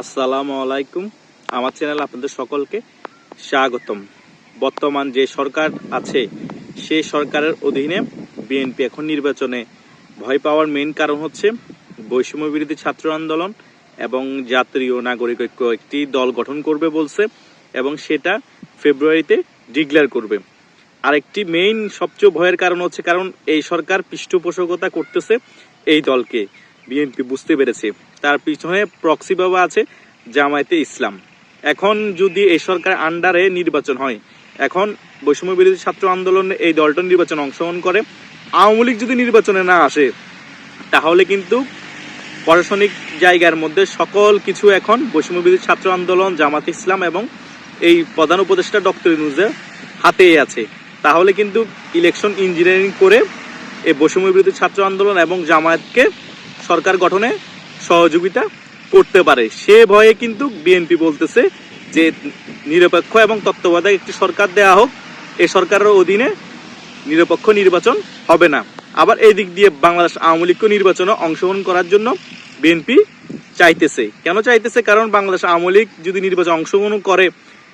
আসসালামু আলাইকুম। আমার চ্যানেল আপনাদের সকলকে স্বাগতম। বর্তমান যে সরকার আছে সেই সরকারের অধীনে বিএনপি এখন নির্বাচনে ভয় পাওয়ার মেন কারণ হচ্ছে বৈষম্য বিরোধী ছাত্র আন্দোলন এবং জাতীয় নাগরিক ঐক্য একটি দল গঠন করবে বলছে এবং সেটা ফেব্রুয়ারিতে ডিক্লেয়ার করবে। আরেকটি মেইন সবচেয়ে ভয়ের কারণ হচ্ছে কারণ এই সরকার পৃষ্ঠপোষকতা করতেছে এই দলকে। বিএনপি বুঝতে পেরেছে। তার পিছনে প্রক্সি বাবা আছে, জামায়াতে ইসলাম। এখন যদি এই সরকার আন্ডারে নির্বাচন হয়, এখন বৈষম্য বিরোধী ছাত্র আন্দোলনে এই দলটা নির্বাচনে অংশগ্রহণ করে, আওয়ামী লীগ যদি নির্বাচনে না আসে, তাহলে কিন্তু প্রশাসনিক জায়গার মধ্যে সকল কিছু এখন বৈষম্য বিরোধী ছাত্র আন্দোলন জামাত ইসলাম এবং এই প্রধান উপদেষ্টা ডক্টর ইনুজের হাতেই আছে। তাহলে কিন্তু ইলেকশন ইঞ্জিনিয়ারিং করে এই বৈষম্য বিরোধী ছাত্র আন্দোলন এবং জামায়াতকে সরকার গঠনে সহযোগিতা করতে পারে। সে ভয়ে কিন্তু বিএনপি বলতেছে যে নিরপেক্ষ এবং তত্ত্বাবধায়ক একটি সরকার দেয়া হোক এই সরকারের অধীনে নিরপেক্ষ নির্বাচন হবে না। আবার এই দিক দিয়ে বাংলাদেশ আওয়ামী লীগকে নির্বাচনে অংশগ্রহণ করার জন্য বিএনপি চাইতেছে। কেন চাইতেছে? কারণ বাংলাদেশ আওয়ামী লীগ যদি নির্বাচন অংশগ্রহণ করে,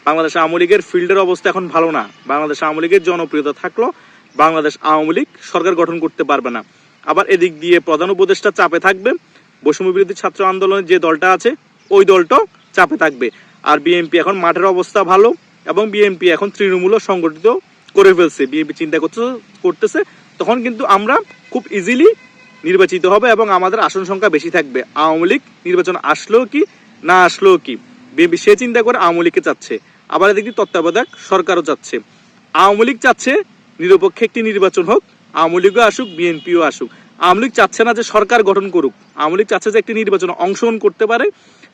বাংলাদেশ আওয়ামী লীগের ফিল্ডের অবস্থা এখন ভালো না। বাংলাদেশ আওয়ামী লীগের জনপ্রিয়তা থাকলেও বাংলাদেশ আওয়ামী লীগ সরকার গঠন করতে পারবে না। আবার এদিক দিয়ে প্রধান উপদেষ্টা চাপে থাকবে। বৈষম্য বিরোধী ছাত্র আন্দোলনের যে দলটা আছে, ওই দলটাও চাপে থাকবে। আর বিএনপি এখন মাঠের অবস্থা ভালো এবং বিএনপি এখন তৃণমূল সংগঠিত করে ফেলছে। বিএনপি চিন্তা করতে করতেছে, তখন কিন্তু আমরা খুব ইজিলি নির্বাচিত হবে এবং আমাদের আসন সংখ্যা বেশি থাকবে। আওয়ামী লীগ নির্বাচন আসলেও কি, না আসলেও কি? বিএনপি সে চিন্তা করে আওয়ামী লীগকে চাচ্ছে। আবার এদিকে তত্ত্বাবধায়ক সরকারও চাচ্ছে। আওয়ামী লীগ চাচ্ছে নিরপেক্ষ একটি নির্বাচন হোক আওয়ামী লীগও আসুক, বিএনপিও আসুক। আওয়ামী লীগ চাচ্ছে না যে সরকার গঠন করুক। আওয়ামী লীগ চাচ্ছে যে একটি নির্বাচনে অংশগ্রহণ করতে পারে।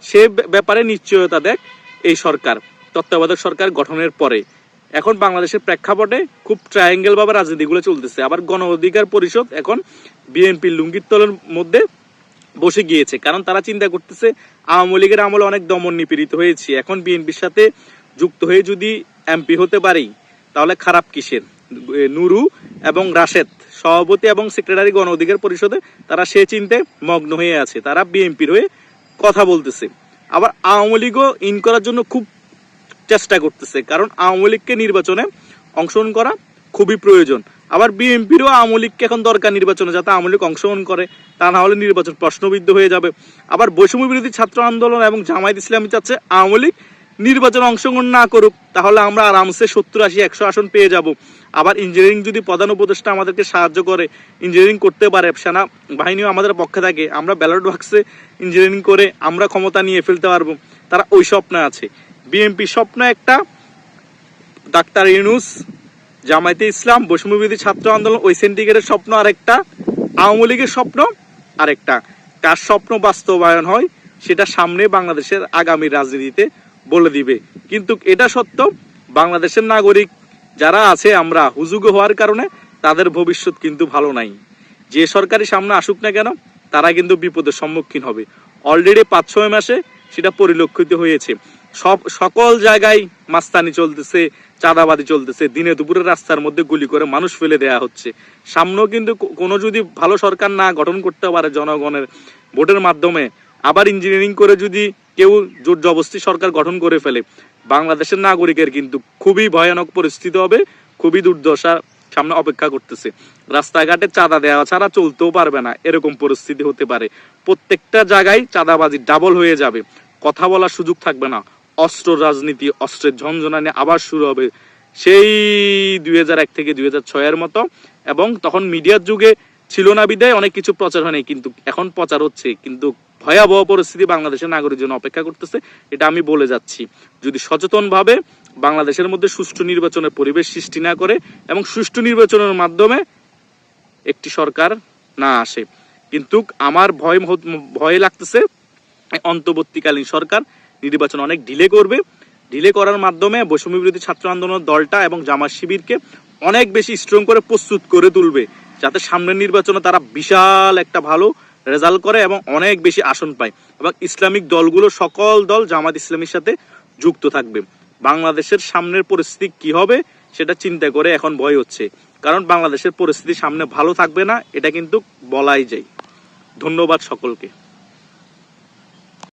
সে ব্যাপারে নিশ্চয়তা দেখ এই সরকার, তত্ত্বাবধায়ক সরকার গঠনের পরে। এখন বাংলাদেশের প্রেক্ষাপটে খুব ট্রায়াঙ্গেল ভাবে রাজনীতিগুলো চলতেছে। আবার গণ অধিকার পরিষদ এখন বিএনপি লুঙ্গির তলের মধ্যে বসে গিয়েছে। কারণ তারা চিন্তা করতেছে, আওয়ামী লীগের আমলে অনেক দমন নিপীড়িত হয়েছে। এখন বিএনপির সাথে যুক্ত হয়ে যদি এমপি হতে পারি, তাহলে খারাপ কিসের? নুরু এবং রাশেদ, সভাপতি এবং সেক্রেটারি গণ অধিকার পরিষদে তারা সে চিন্তে মগ্ন হয়ে আছে। তারা বিএনপির হয়ে কথা বলতেছে। আবার আওয়ামী লীগও ইন করার জন্য খুব চেষ্টা করতেছে। কারণ আওয়ামী লীগকে নির্বাচনে অংশগ্রহণ করা খুবই প্রয়োজন। আবার বিএনপিরও আওয়ামী লীগকে এখন দরকার নির্বাচনে যাতে আওয়ামী লীগ অংশগ্রহণ করে। তা না হলে নির্বাচন প্রশ্নবিদ্ধ হয়ে যাবে। আবার বৈষম্য বিরোধী ছাত্র আন্দোলন এবং জামায়াত ইসলামী চাচ্ছে আওয়ামী লীগ নির্বাচনে অংশগ্রহণ না করুক, তাহলে আমরা আরামসে সত্তর আশি, একশো আসন পেয়ে যাব। আবার ইঞ্জিনিয়ারিং যদি প্রধান উপদেষ্টা আমাদেরকে সাহায্য করে ইঞ্জিনিয়ারিং করতে পারে, সেনা বাহিনীও আমাদের পক্ষে থাকে। আমরা ব্যালট বাক্সে ইঞ্জিনিয়ারিং করে আমরা ক্ষমতা নিয়ে ফেলতে পারব। তারা ওই স্বপ্নে আছে। বিএনপি স্বপ্ন একটা, ডাক্তার ইউনুস, জামায়াতে ইসলাম বৈষম্যবিধি ছাত্র আন্দোলন, ওই সিন্ডিকেটের স্বপ্ন আরেকটা, আওয়ামী লীগের স্বপ্ন আরেকটা। কার স্বপ্ন বাস্তবায়ন হয়, সেটা সামনে বাংলাদেশের আগামী রাজনীতিতে বলে দিবে। কিন্তু এটা সত্য, বাংলাদেশের নাগরিক যারা আছে আমরা হুজুগ হওয়ার কারণে তাদের ভবিষ্যৎ কিন্তু ভালো নাই। যে সরকারি সামনে আসুক না কেন, তারা কিন্তু বিপদের সম্মুখীন হবে। অলরেডি পাঁচ, ছয় মাসে সেটা পরিলক্ষিত হয়েছে। সব, সকল জায়গায় মাস্তানি চলতেছে চাঁদাবাদি চলতেছে, দিনে দুপুরে রাস্তার মধ্যে গুলি করে মানুষ ফেলে দেয়া হচ্ছে। সামনেও কিন্তু কোনো যদি ভালো সরকার না গঠন করতে পারে জনগণের ভোটের মাধ্যমে, আবার ইঞ্জিনিয়ারিং করে যদি কেউ জোর জবস্তি সরকার গঠন করে ফেলে। বাংলাদেশের নাগরিকের কিন্তু খুবই ভয়ানক পরিস্থিতি হবে, খুবই দুর্দশা সামনে অপেক্ষা করতেছে। রাস্তাঘাটে চাঁদা দেওয়া ছাড়া চলতেও পারবে না, এরকম পরিস্থিতি হতে পারে। প্রত্যেকটা জায়গায় চাঁদাবাজি ডাবল হয়ে যাবে, কথা বলার সুযোগ থাকবে না। অস্ত্র রাজনীতি, অস্ত্রের ঝঞ্ঝনানি আবার শুরু হবে সেই দুই এক থেকে দুই হাজার ছয়ের মতো। এবং তখন মিডিয়ার যুগে ছিল না বিদায়, অনেক কিছু প্রচার হয়নি, কিন্তু এখন প্রচার হচ্ছে, কিন্তু ভয়াবহ পরিস্থিতি বাংলাদেশের নাগরিক জন্য অপেক্ষা করতেছে। এটা আমি বলে যাচ্ছি। যদি সচেতনভাবে বাংলাদেশের মধ্যে সুষ্ঠু নির্বাচনের পরিবেশ সৃষ্টি না করে এবং সুষ্ঠু নির্বাচনের মাধ্যমে একটি সরকার না আসে, কিন্তু আমার ভয় ভয় লাগতেছে অন্তর্বর্তীকালীন সরকার নির্বাচন অনেক ডিলে করবে। ডিলে করার মাধ্যমে বৈষম্য বিরোধী ছাত্র আন্দোলন দলটা এবং জামাত শিবিরকে অনেক বেশি স্ট্রং করে প্রস্তুত করে তুলবে, যাতে সামনের নির্বাচনে তারা বিশাল একটা ভালো রেজাল্ট করে এবং অনেক বেশি আসন পায় এবং ইসলামিক দলগুলো সকল দল জামাত ইসলামীর সাথে যুক্ত থাকবে। বাংলাদেশের সামনের পরিস্থিতি কি হবে সেটা চিন্তা করে এখন ভয় হচ্ছে। কারণ বাংলাদেশের পরিস্থিতি সামনে ভালো থাকবে না, এটা কিন্তু বলাই যায়। ধন্যবাদ সকলকে।